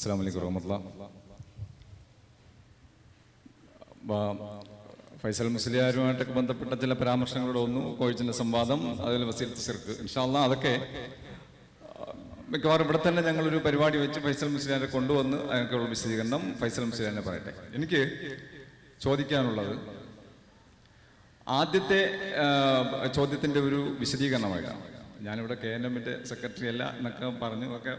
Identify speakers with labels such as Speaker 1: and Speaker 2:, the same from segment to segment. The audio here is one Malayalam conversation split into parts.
Speaker 1: അസ്സാം വലൈക്കും വറഹമത്തുള്ള. ഫൈസൽ മുസ്ലിയാരുമായിട്ടൊക്കെ ബന്ധപ്പെട്ട ചില പരാമർശങ്ങളുടെ ഒന്നു കോഴിച്ചിന്റെ സംവാദം അതിൽ വസീൽ ചെറുക്ക് ഇൻഷാല്ല അതൊക്കെ മിക്കവാറും ഇവിടെ തന്നെ ഞങ്ങളൊരു പരിപാടി വെച്ച് ഫൈസൽ മുസ്ലിയാരെ കൊണ്ടുവന്ന് അതിനൊക്കെയുള്ള വിശദീകരണം ഫൈസൽ മുസ്ലിയാനെ പറയട്ടെ. എനിക്ക് ചോദിക്കാനുള്ളത് ആദ്യത്തെ ചോദ്യത്തിന്റെ ഒരു വിശദീകരണമായിട്ടാണ്. ഞാനിവിടെ കെ എൻ എമ്മിന്റെ സെക്രട്ടറി അല്ല എന്നൊക്കെ പറഞ്ഞു ഒക്കെ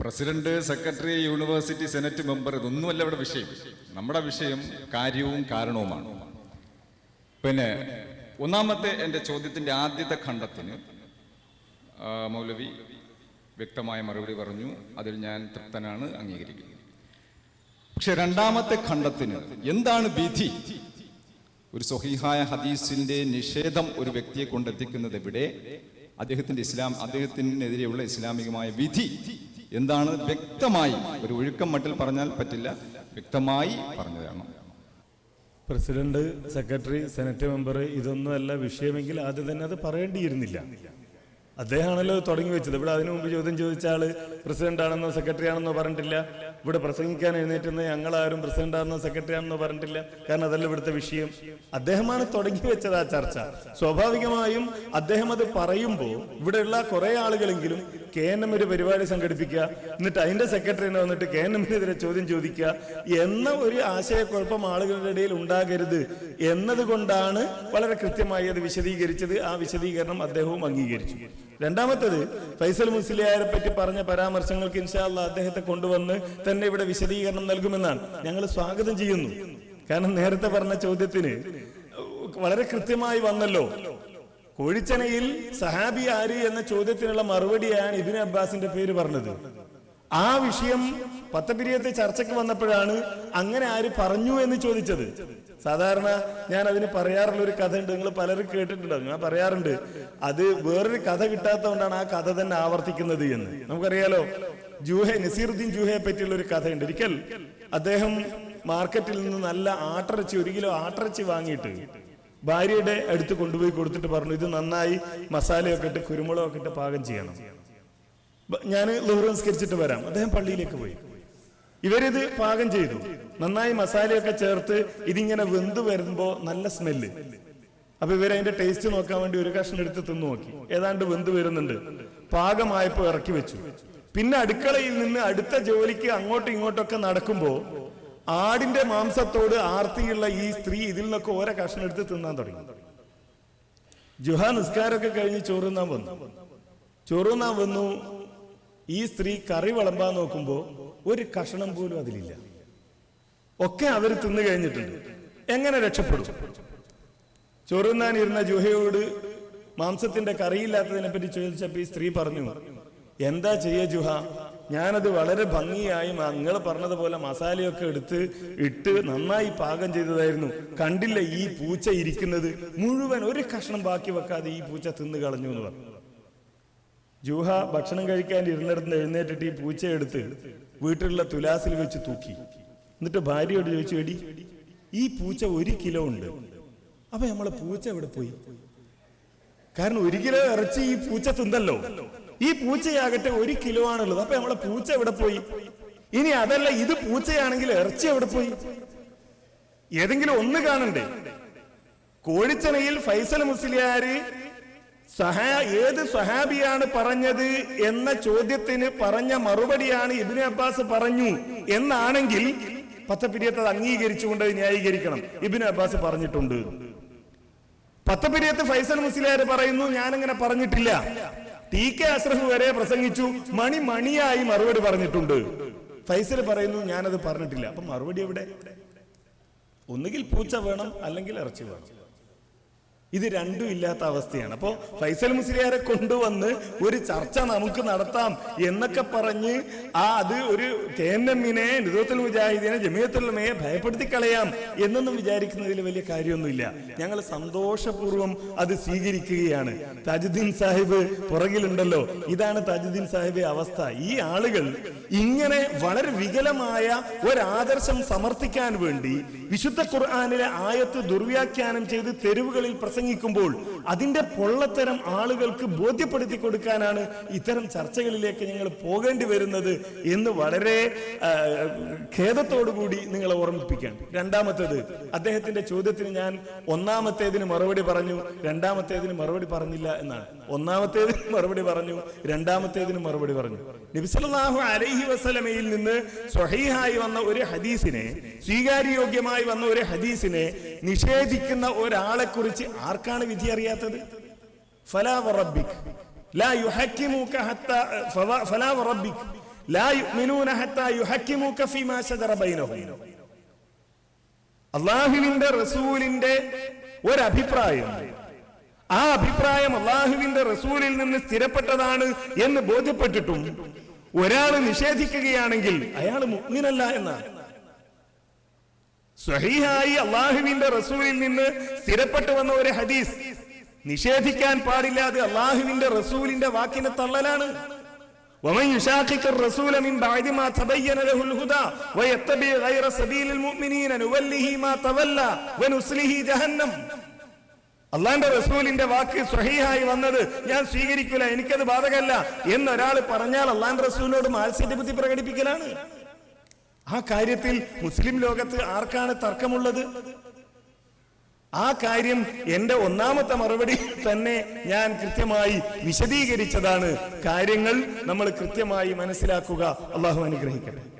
Speaker 1: president secretary university senate member ഇതൊന്നുമല്ല ഇവിടെ വിഷയം. നമ്മുടെ വിഷയം കാര്യവും കാരണവുമാണ്. പിന്നെ ഒന്നാമത്തെ എന്റെ ചോദ്യത്തിന്റെ ആദ്യത്തെ ഖണ്ഡത്തിന് മൗലവി വ്യക്തമായ മറുപടി പറഞ്ഞു. അതിൽ ഞാൻ തൃപ്തനാണ് അംഗീകരിക്കുന്നത്. പക്ഷെ രണ്ടാമത്തെ ഖണ്ഡത്തിന് എന്താണ് വിധി? ഒരു സ്വഹീഹായ ഹദീസിന്റെ നിഷേധം ഒരു വ്യക്തിയെ കൊണ്ടെത്തിക്കുന്നത് എവിടെ? അദ്ദേഹത്തിന്റെ ഇസ്ലാം അദ്ദേഹത്തിനെതിരെയുള്ള ഇസ്ലാമികമായ വിധി. എന്താണ് വ്യക്തമായി ഒരു ഒഴുക്കം മട്ടിൽ പറഞ്ഞാൽ പറ്റില്ല. വ്യക്തമായി പറഞ്ഞു തരണം.
Speaker 2: പ്രസിഡന്റ് സെക്രട്ടറി സെനറ്റ് മെമ്പർ ഇതൊന്നുമല്ല വിഷയമെങ്കിൽ ആദ്യം തന്നെ അത് പറയേണ്ടിയിരുന്നില്ല. അദ്ദേഹമാണല്ലോ തുടങ്ങി വെച്ചത്. ഇവിടെ അതിനു മുമ്പ് ചോദ്യം ചോദിച്ച ആൾ പ്രസിഡന്റ് ആണെന്നോ സെക്രട്ടറി ആണെന്നോ പറഞ്ഞിട്ടില്ല. ഇവിടെ പ്രസംഗിക്കാൻ എഴുന്നേറ്റുന്ന ഞങ്ങളാരും പ്രസിഡന്റ് ആണെന്നോ സെക്രട്ടറി ആണെന്നോ പറഞ്ഞിട്ടില്ല. കാരണം അതല്ല ഇവിടുത്തെ വിഷയം. അദ്ദേഹമാണ് തുടങ്ങി വെച്ചത് ആ ചർച്ച. സ്വാഭാവികമായും അദ്ദേഹം അത് പറയുമ്പോൾ ഇവിടെയുള്ള കുറെ ആളുകളെങ്കിലും കെ എൻ എം ഒരു പരിപാടി സംഘടിപ്പിക്കുക. എന്നിട്ട് അതിന്റെ സെക്രട്ടറിനെ വന്നിട്ട് കെ എൻ എമ്മിനെതിരെ ചോദ്യം ചോദിക്കുക. എന്ന ഒരു ആശയക്കുഴപ്പം ആളുകളുടെ ഇടയിൽ ഉണ്ടാകരുത് എന്നതുകൊണ്ടാണ് വളരെ കൃത്യമായി അത് വിശദീകരിച്ചത്. ആ വിശദീകരണം അദ്ദേഹവും അംഗീകരിച്ചു. രണ്ടാമത്തത് ഫൈസൽ മുസ്ലിയാരെ പറ്റി പറഞ്ഞ പരാമർശങ്ങൾക്ക് ഇൻഷാല്ല അദ്ദേഹത്തെ കൊണ്ടുവന്ന് തന്നെ ഇവിടെ വിശദീകരണം നൽകുമെന്നാണ്. ഞങ്ങൾ സ്വാഗതം ചെയ്യുന്നു. കാരണം നേരത്തെ പറഞ്ഞ ചോദ്യത്തിന് വളരെ കൃത്യമായി വന്നല്ലോ. കോഴിച്ചനയിൽ സഹാബി ആര് എന്ന ചോദ്യത്തിനുള്ള മറുപടിയാണ് ഇബിൻ അബ്ബാസിന്റെ പേര് പറഞ്ഞത്. ആ വിഷയം പത്തപിരിയത്തെ ചർച്ചയ്ക്ക് വന്നപ്പോഴാണ് അങ്ങനെ ആര് പറഞ്ഞു എന്ന് ചോദിച്ചത്. സാധാരണ ഞാൻ അതിന് പറയാറുള്ള ഒരു കഥ ഉണ്ട് നിങ്ങൾ പലരും കേട്ടിട്ടുണ്ടോ. ഞാൻ പറയാറുണ്ട്. അത് വേറൊരു കഥ കിട്ടാത്തതുകൊണ്ടാണ് ആ കഥ തന്നെ ആവർത്തിക്കുന്നത് എന്ന്. നമുക്കറിയാലോ ജൂഹെ നസീറുദ്ദീൻ ജൂഹയെ പറ്റിയുള്ള ഒരു കഥയുണ്ട്. ഒരിക്കൽ അദ്ദേഹം മാർക്കറ്റിൽ നിന്ന് നല്ല ആട്ടിറച്ചി ഒരു കിലോ ആട്ടിറച്ചി വാങ്ങിയിട്ട് ഭാര്യയുടെ അടുത്ത് കൊണ്ടുപോയി കൊടുത്തിട്ട് പറഞ്ഞു ഇത് നന്നായി മസാലയൊക്കെ ഇട്ട് കുരുമുളകൊക്കെ ഇട്ട് പാകം ചെയ്യണം. ഞാൻ ലോഹർ സംസ്കരിച്ചിട്ട് വരാം. അദ്ദേഹം പള്ളിയിലേക്ക് പോയി. ഇവരിത് പാകം ചെയ്തു. നന്നായി മസാലയൊക്കെ ചേർത്ത് ഇതിങ്ങനെ വെന്ത് വരുമ്പോ നല്ല സ്മെല്ല്. അപ്പൊ ഇവർ അതിന്റെ ടേസ്റ്റ് നോക്കാൻ വേണ്ടി ഒരു കഷ്ണം എടുത്ത് തിന്നു നോക്കി. ഏതാണ്ട് വെന്ത് വരുന്നുണ്ട്. പാകമായപ്പോ ഇറക്കി വെച്ചു. പിന്നെ അടുക്കളയിൽ നിന്ന് അടുത്ത ജോലിക്ക് അങ്ങോട്ടും ഇങ്ങോട്ടൊക്കെ നടക്കുമ്പോ ആടിന്റെ മാംസത്തോട് ആർത്തിയുള്ള ഈ സ്ത്രീ ഇതിൽ നിന്നൊക്കെ ഓരോ കഷ്ണം എടുത്ത് തിന്നാൻ തുടങ്ങി. ജുഹ നിസ്കാരമൊക്കെ കഴിഞ്ഞ് ചോറുന്നാൻ വന്നു. ചോറുന്നാൻ വന്നു. ഈ സ്ത്രീ കറി വിളമ്പാൻ നോക്കുമ്പോ ഒരു കഷ്ണം പോലും അതിലില്ല. ഒക്കെ അവർ തിന്നു കഴിഞ്ഞിട്ടുണ്ട്. എങ്ങനെ രക്ഷപ്പെടും? ചോറുന്നാൻ ഇരുന്ന ജുഹയോട് മാംസത്തിന്റെ കറിയില്ലാത്തതിനെ പറ്റി ചോദിച്ചപ്പോ ഈ സ്ത്രീ പറഞ്ഞു എന്താ ചെയ്യ ജുഹ? ഞാനത് വളരെ ഭംഗിയായി നിങ്ങൾ പറഞ്ഞതുപോലെ മസാലയൊക്കെ എടുത്ത് ഇട്ട് നന്നായി പാകം ചെയ്തതായിരുന്നു. കണ്ടില്ല ഈ പൂച്ച ഇരിക്കുന്നത്? മുഴുവൻ ഒരു കഷ്ണം ബാക്കി വെക്കാതെ ഈ പൂച്ച തിന്ന് കളഞ്ഞു എന്ന് പറഞ്ഞു. ജൂഹ ഭക്ഷണം കഴിക്കാൻ ഇരുന്നിടത്ത് എഴുന്നേറ്റിട്ട് ഈ പൂച്ച എടുത്ത് വീട്ടിലുള്ള തുലാസിൽ വെച്ച് തൂക്കി. എന്നിട്ട് ഭാര്യയോട് ചോദിച്ചു എടി ഈ പൂച്ച ഒരു കിലോ ഉണ്ട്. അപ്പൊ നമ്മളെ പൂച്ച എവിടെ പോയി? കാരണം ഒരു കിലോ ഇറച്ചി ഈ പൂച്ച തിന്നല്ലോ. ഈ പൂച്ചയാകട്ടെ ഒരു കിലോ ആണുള്ളത്. അപ്പൊ നമ്മളെ പൂച്ച എവിടെ പോയി? ഇനി അതല്ല ഇത് പൂച്ചയാണെങ്കിൽ ഇറച്ചി എവിടെ പോയി? ഏതെങ്കിലും ഒന്ന് കാണണ്ടേ? കോഴിച്ചനയിൽ ഫൈസൽ മുസ്ലിയാര് സഹാ ഏത് സഹാബിയാണ് പറഞ്ഞത് എന്ന ചോദ്യത്തിന് പറഞ്ഞ മറുപടിയാണ് ഇബിന് അബ്ബാസ് പറഞ്ഞു എന്നാണെങ്കിൽ പത്തപ്പിരിയത്ത് അത് അംഗീകരിച്ചുകൊണ്ട് ന്യായീകരിക്കണം. ഇബിന് അബ്ബാസ് പറഞ്ഞിട്ടുണ്ട്. പത്തപ്പിരിയത്ത് ഫൈസൽ മുസ്ലിയാർ പറയുന്നു ഞാനങ്ങനെ പറഞ്ഞിട്ടില്ല. ടി കെ അഷ്റഫ് വരെ പ്രസംഗിച്ചു മണി മണിയായി മറുപടി പറഞ്ഞിട്ടുണ്ട്. ഫൈസൽ പറയുന്നു ഞാനത് പറഞ്ഞിട്ടില്ല. അപ്പൊ മറുപടി എവിടെ? ഒന്നുകിൽ പൂച്ച വേണം അല്ലെങ്കിൽ ഇറച്ചി വേണം. ഇത് രണ്ടും ഇല്ലാത്ത അവസ്ഥയാണ്. അപ്പോ ഫൈസൽ മുസ്ലിയാരെ കൊണ്ടുവന്ന് ഒരു ചർച്ച നമുക്ക് നടത്താം എന്നൊക്കെ പറഞ്ഞ് ആ അത് ഒരു കെ എൻ എമ്മിനെ നിതോത്തുൽ മുജാഹിദിനെ ജമീയത്തുള്ളമയെ ഭയപ്പെടുത്തി കളയാം എന്നൊന്നും വിചാരിക്കുന്നതിൽ വലിയ കാര്യമൊന്നുമില്ല. ഞങ്ങൾ സന്തോഷപൂർവം അത് സ്വീകരിക്കുകയാണ്. താജുദ്ദീൻ സാഹിബ് പുറകിലുണ്ടല്ലോ. ഇതാണ് താജുദ്ദീൻ സാഹിബ് അവസ്ഥ. ഈ ആളുകൾ ഇങ്ങനെ വളരെ വികലമായ ഒരാദർശം സമർത്ഥിക്കാൻ വേണ്ടി വിശുദ്ധ ഖുർആാനിലെ ആയത്ത് ദുർവ്യാഖ്യാനം ചെയ്ത് തെരുവുകളിൽ പ്രസംഗിച്ചു പ്രസംഗിക്കുമ്പോൾ അതിന്റെ പൊള്ളത്തരം ആളുകൾക്ക് ബോധ്യപ്പെടുത്തി കൊടുക്കാനാണ് ഇത്തരം ചർച്ചകളിലേക്ക് ഞങ്ങൾ പോകേണ്ടി വരുന്നത് എന്ന് വളരെ ഖേദത്തോടുകൂടി നിങ്ങളെ ഓർമ്മിപ്പിക്കാൻ രണ്ടാമത്തേത് അദ്ദേഹത്തിന്റെ ചോദ്യത്തിന് ഞാൻ ഒന്നാമത്തേതിന് മറുപടി പറഞ്ഞു രണ്ടാമത്തേതിന് മറുപടി പറഞ്ഞില്ല എന്നാണ്. ഒന്നാമത്തേതിന് മറുപടി പറഞ്ഞു രണ്ടാമത്തേതിന് മറുപടി പറഞ്ഞു. നബിസല്ലാഹു അലൈഹി വസലമയിൽ നിന്ന് സ്വഹീഹായി വന്ന ഒരു ഹദീസിനെ സ്വീകാര്യോഗ്യമായി വന്ന ഒരു ഹദീസിനെ നിഷേധിക്കുന്ന ഒരാളെ കുറിച്ച് ആർക്കാണ് വിധി അറിയാത്തത്? ലാ ലാ ഫീമാ ബൈനഹും. അള്ളാഹുവിന്റെ റസൂലിന്റെ ഒരഭിപ്രായം. ആ അഭിപ്രായം അള്ളാഹുവിന്റെ റസൂലിൽ നിന്ന് സ്ഥിരപ്പെട്ടതാണ് എന്ന് ബോധ്യപ്പെട്ടിട്ടും ഒരാൾ നിഷേധിക്കുകയാണെങ്കിൽ അയാൾ മുഗ്മിനല്ല എന്നാണ്. സ്വഹീഹായി അള്ളാഹുവിന്റെ റസൂലിൽ നിന്ന് സ്ഥിരപ്പെട്ടു വന്ന ഒരു ഹദീസ് നിഷേധിക്കാൻ പാടില്ലാതെ അള്ളാഹുവിന്റെ റസൂലിന്റെ വാക്കിനെ തള്ളലാണ് ومن يشاقق الرسول من بعد ما تبين له الهدى ويتبع غير سبيل المؤمنين نوله ما تولى ونصله جهنم അള്ളാന്റെ റസൂലിന്റെ വാക്ക് സ്വഹീഹായി വന്നത് ഞാൻ സ്വീകരിക്കില്ല എനിക്കത് ബാധകല്ല എന്നൊരാൾ പറഞ്ഞാൽ അള്ളാന്റെ റസൂലിനോട് മാത്സര്യബുദ്ധി പ്രകടിപ്പിക്കലാണ് ആ കാര്യത്തിൽ മുസ്ലിം ലോകത്ത് ആർക്കാണ് തർക്കമുള്ളത്? ആ കാര്യം എന്റെ ഒന്നാമത്തെ മറുപടി തന്നെ ഞാൻ കൃത്യമായി വിശദീകരിച്ചതാണ്. കാര്യങ്ങൾ നമ്മൾ കൃത്യമായി മനസ്സിലാക്കുക. അള്ളാഹു അനുഗ്രഹിക്കട്ടെ.